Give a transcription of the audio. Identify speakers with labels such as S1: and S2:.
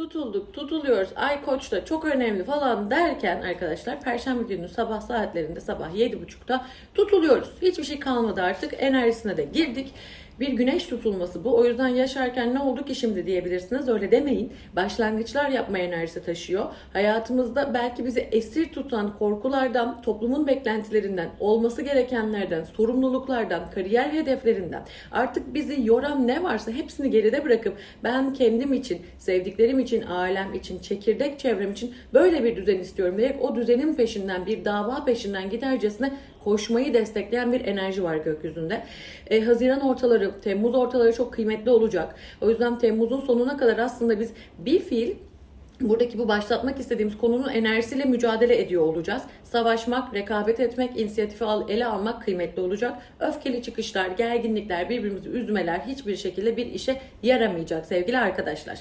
S1: tutulduk, tutuluyoruz, ay koç da çok önemli falan derken arkadaşlar Perşembe günü sabah saatlerinde sabah 7.30'da tutuluyoruz. Hiçbir şey kalmadı artık enerjisine de girdik. Bir güneş tutulması bu. O yüzden yaşarken ne oldu ki şimdi diyebilirsiniz. Öyle demeyin. Başlangıçlar yapma enerjisi taşıyor. Hayatımızda belki bizi esir tutan korkulardan, toplumun beklentilerinden, olması gerekenlerden, sorumluluklardan, kariyer hedeflerinden artık bizi yoran ne varsa hepsini geride bırakıp ben kendim için, sevdiklerim için, ailem için, çekirdek çevrem için böyle bir düzen istiyorum diyerek o düzenin peşinden bir dava peşinden gidercesine koşmayı destekleyen bir enerji var gökyüzünde. E, Haziran ortaları, Temmuz ortaları çok kıymetli olacak. O yüzden Temmuz'un sonuna kadar aslında biz bir fiil Buradaki bu başlatmak istediğimiz konunun enerjisiyle mücadele ediyor olacağız. Savaşmak, rekabet etmek, inisiyatifi al, ele almak kıymetli olacak. Öfkeli çıkışlar, gerginlikler, birbirimizi üzmeler hiçbir şekilde bir işe yaramayacak sevgili arkadaşlar.